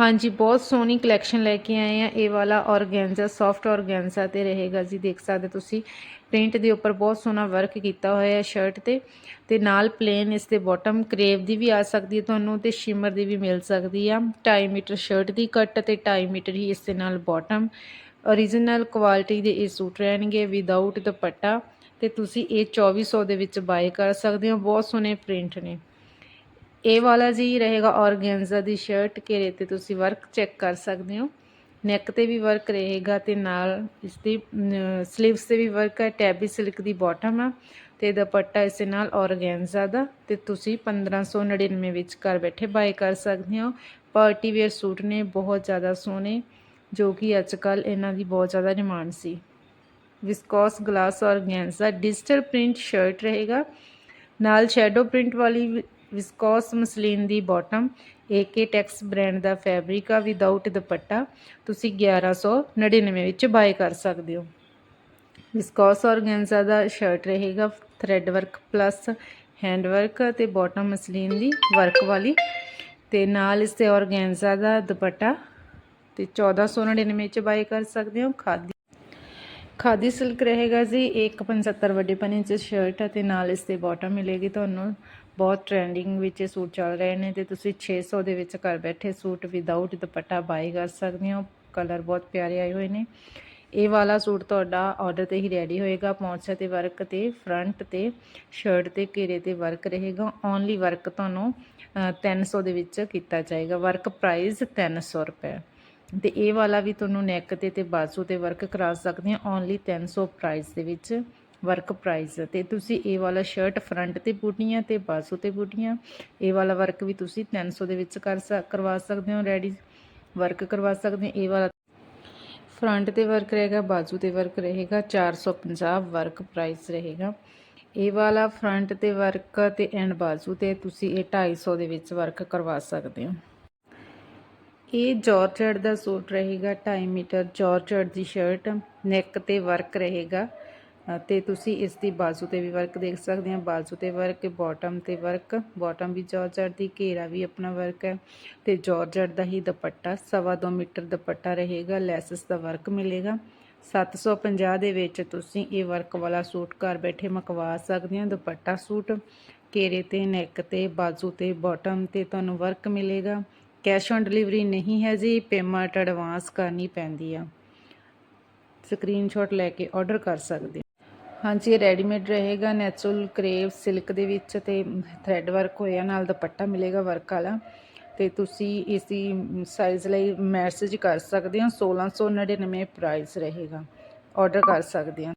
ਹਾਂਜੀ, ਬਹੁਤ ਸੋਹਣੀ ਕਲੈਕਸ਼ਨ ਲੈ ਕੇ ਆਏ ਆ। ਇਹ ਵਾਲਾ ਔਰਗੈਂਜ਼ਾ ਸੌਫਟ ਔਰਗੈਂਜ਼ਾ ਤੇ ਰਹੇਗਾ ਜੀ, ਦੇਖ ਸਕਦੇ ਤੁਸੀਂ। ਪ੍ਰਿੰਟ ਦੇ ਉੱਪਰ ਬਹੁਤ ਸੋਹਣਾ ਵਰਕ ਕੀਤਾ ਹੋਇਆ ਹੈ ਸ਼ਰਟ ਤੇ। ਤੇ ਨਾਲ ਪਲੇਨ ਇਸ ਦੇ ਬਾਟਮ ਕਰੇਵ ਦੀ ਵੀ ਆ ਸਕਦੀ ਹੈ ਤੁਹਾਨੂੰ ਤੇ ਸ਼ਿਮਰ ਦੀ ਵੀ ਮਿਲ ਸਕਦੀ ਆ। 2.5 ਮੀਟਰ ਸ਼ਰਟ ਦੀ ਕੱਟ ਤੇ 2.5 ਮੀਟਰ ਹੀ ਇਸ ਦੇ ਨਾਲ ਬਾਟਮ origignal ਕੁਆਲਿਟੀ ਦੇ ਇਹ ਸੂਟ ਰਹਿਣਗੇ ਵਿਦਆਊਟ ਦੁਪੱਟਾ। ਤੇ ਤੁਸੀਂ ਇਹ 2400 ਦੇ ਵਿੱਚ ਬਾਏ ਕਰ ਸਕਦੇ ਹੋ। ਬਹੁਤ ਸੋਹਣੇ ਪ੍ਰਿੰਟ ਨੇ। ਇਹ ਵਾਲਾ ਜੀ ਰਹੇਗਾ ਔਰਗੈਂਜ਼ਾ ਦੀ ਸ਼ਰਟ ਘੇਰੇ ਤੇ ਤੁਸੀਂ ਵਰਕ ਚੈੱਕ ਕਰ ਸਕਦੇ ਹੋ। ਨੈਕ ਤੇ ਵੀ ਵਰਕ ਰਹੇਗਾ ਤੇ ਨਾਲ ਇਸ ਦੀ ਸਲੀਵਸ ਤੇ ਵੀ ਵਰਕ ਹੈ। ਟੈਬੀ ਸਿਲਕ ਦੀ ਬਾਟਮ ਆ ਤੇ ਦੁਪੱਟਾ ਇਸ ਨਾਲ ਔਰਗੈਂਜ਼ਾ ਦਾ ਤੇ ਤੁਸੀਂ 1599 ਵਿੱਚ ਘਰ ਬੈਠੇ ਬਾਏ ਕਰ ਸਕਦੇ ਹੋ। ਪਾਰਟੀ ਵੇਅਰ ਸੂਟ ਨੇ, ਬਹੁਤ ਜ਼ਿਆਦਾ ਸੋਹਣੇ, ਜੋ ਕਿ ਅੱਜ ਕੱਲ ਇਹਨਾਂ ਦੀ ਬਹੁਤ ਜ਼ਿਆਦਾ ਡਿਮਾਂਡ ਸੀ। Viscose glass organza digital print shirt ਰਹੇਗਾ। ਨਾਲ ਸ਼ੈਡੋ ਪ੍ਰਿੰਟ ਵਾਲੀ ਵਿਸਕੋਸ ਮਸਲੀਨ ਦੀ ਬਾਟਮ ਏਕੇ ਟੈਕਸ ਬ੍ਰਾਂਡ ਦਾ ਫੈਬਰਿਕ ਆ ਵਿਦਆਊਟ ਦੁਪੱਟਾ, ਤੁਸੀਂ 1199 ਵਿੱਚ ਬਾਏ ਕਰ ਸਕਦੇ ਹੋ। ਵਿਸਕੋਸ ਔਰਗੈਂਜ਼ਾ ਦਾ ਸ਼ਰਟ ਰਹੇਗਾ thread work plus hand work ਤੇ ਬਾਟਮ ਮਸਲੀਨ ਦੀ ਵਰਕ ਵਾਲੀ। ਤੇ ਨਾਲ ਇਸ ਤੇ ਔਰਗੈਂਜ਼ਾ ਦਾ ਦੁਪੱਟਾ, ਤੇ 1499 ਵਿੱਚ ਬਾਏ ਕਰ ਸਕਦੇ ਹੋ, ਖਾਦੀ। ਖਾਦੀ ਸਿਲਕ ਰਹੇਗਾ ਜੀ 175 ਵੱਡੇ ਪਨੇ ਚ ਸ਼ਰਟ ਅਤੇ ਨਾਲ ਇਸ 'ਤੇ ਬਾਟਮ ਮਿਲੇਗੀ ਤੁਹਾਨੂੰ ਬਹੁਤ ਟ੍ਰੈਂਡਿੰਗ ਵਿੱਚ ਇਹ ਸੂਟ ਚੱਲ ਰਹੇ ਨੇ ਤੇ ਤੁਸੀਂ 600 ਦੇ ਵਿੱਚ ਘਰ ਬੈਠੇ ਸੂਟ ਵਿਦਆਊਟ ਦੁਪੱਟਾ ਬਾਈ ਕਰ ਸਕਦੇ ਹੋ। ਕਲਰ ਬਹੁਤ ਪਿਆਰੇ ਆਏ ਹੋਏ ਨੇ। ਇਹ ਵਾਲਾ ਸੂਟ ਤੁਹਾਡਾ ਆਰਡਰ ਤੇ ਹੀ ਰੈਡੀ ਹੋਏਗਾ। ਪਹੁੰਚਾ ਤੇ ਵਰਕ ਤੇ ਫਰੰਟ ਤੇ ਸ਼ਰਟ ਤੇ ਘੇਰੇ ਤੇ ਵਰਕ ਰਹੇਗਾ। ਓਨਲੀ ਵਰਕ ਤੁਹਾਨੂੰ ਅ, 300 ਦੇ ਵਿੱਚ ਕੀਤਾ ਜਾਏਗਾ। ਵਰਕ ਪ੍ਰਾਈਸ 300 ਰੁਪਏ। ਤੇ ਇਹ ਵਾਲਾ ਵੀ ਤੁਹਾਨੂੰ ਨੈਕ ਤੇ ਤੇ ਬਾਜ਼ੂ ਤੇ ਵਰਕ ਕਰਾ ਸਕਦੇ ਆ ਓਨਲੀ 300 ਪ੍ਰਾਈਸ ਦੇ ਵਿੱਚ। ਵਰਕ ਪ੍ਰਾਈਸ ਤੇ ਤੁਸੀਂ ਇਹ ਵਾਲਾ ਸ਼ਰਟ ਫਰੰਟ ਤੇ ਬੂਟੀਆਂ ਤੇ ਬਾਜ਼ੂ ਤੇ ਬੂਟੀਆਂ, ਇਹ ਵਾਲਾ ਵਰਕ ਵੀ ਤੁਸੀਂ 300 ਦੇ ਵਿੱਚ ਕਰ ਸਕ- ਕਰਵਾ ਸਕਦੇ ਹੋ ਰੈਡੀ ਵਰਕ ਕਰਵਾ ਸਕਦੇ ਹੋ, ਇਹ ਵਾਲਾ। ਫਰੰਟ ਤੇ ਵਰਕ ਰਹੇਗਾ, ਬਾਜ਼ੂ ਤੇ ਵਰਕ ਰਹੇਗਾ 450 ਵਰਕ ਪ੍ਰਾਈਸ ਰਹੇਗਾ। ਇਹ ਵਾਲਾ ਫਰੰਟ ਤੇ ਵਰਕ ਤੇ ਐਂਡ ਬਾਜ਼ੂ ਤੇ ਤੁਸੀਂ ਇਹ 250 ਦੇ ਵਿੱਚ ਵਰਕ ਕਰਵਾ ਸਕਦੇ ਹੋ। ਇਹ ਜਾਰਜਟ ਦਾ ਸੂਟ ਰਹੇਗਾ 2.5 ਮੀਟਰ ਜਾਰਜਟ ਦੀ ਸ਼ਰਟ ਨੈਕ ਤੇ ਵਰਕ ਰਹੇਗਾ। ਤੇ ਤੁਸੀਂ ਇਸ ਦੀ ਬਾਜ਼ੂ ਤੇ ਵੀ ਵਰਕ ਦੇਖ ਸਕਦੇ ਹੋ। ਬਾਜ਼ੂ ਤੇ ਵਰਕ ਬਾਟਮ ਤੇ ਵਰਕ ਬਾਟਮ ਵੀ ਜਾਰਜਟ ਦੀ, ਘੇਰਾ ਵੀ ਆਪਣਾ ਵਰਕ ਹੈ। ਤੇ ਜਾਰਜਟ ਦਾ ਹੀ ਦੁਪੱਟਾ, ਸਵਾ ਦੋ ਮੀਟਰ ਦੁਪੱਟਾ ਰਹੇਗਾ, ਲੈਸਸ ਦਾ ਵਰਕ ਮਿਲੇਗਾ। 750 ਦੇ ਵਿੱਚ ਤੁਸੀਂ ਇਹ ਵਰਕ ਵਾਲਾ ਸੂਟ ਘਰ ਬੈਠੇ ਮਕਵਾ ਸਕਦੇ ਹੋ, ਦੁਪੱਟਾ ਸੂਟ। ਘੇਰੇ ਤੇ ਨੈਕ ਤੇ, ਬਾਜ਼ੂ ਤੇ ਬਾਟਮ ਤੇ ਤੁਹਾਨੂੰ ਵਰਕ ਮਿਲੇਗਾ। ਕੈਸ਼ ਔਨ ਡਿਲੀਵਰੀ ਨਹੀਂ ਹੈ ਜੀ ਪੇਮੈਂਟ ਐਡਵਾਂਸ ਕਰਨੀ ਪੈਂਦੀ ਆ। ਸਕਰੀਨਸ਼ਾਟ ਲੈ ਕੇ ਆਰਡਰ ਕਰ ਸਕਦੇ ਹਾਂਜੀ, ਇਹ ਰੈਡੀਮੇਡ ਰਹੇਗਾ ਨੈਚੁਰਲ ਕਰੇਵ ਸਿਲਕ ਦੇ ਵਿੱਚ ਤੇ ਥ੍ਰੈਡ ਵਰਕ ਹੋਇਆ, ਨਾਲ ਦੁਪੱਟਾ ਮਿਲੇਗਾ ਵਰਕ ਵਾਲਾ। ਤੇ ਤੁਸੀਂ ਇਸ ਦੀ ਸਾਈਜ਼ ਲਈ ਮੈਸੇਜ ਕਰ ਸਕਦੇ ਹੋ 1699 ਪ੍ਰਾਈਸ ਰਹੇਗਾ। ਆਰਡਰ ਕਰ ਸਕਦੇ ਹੋ।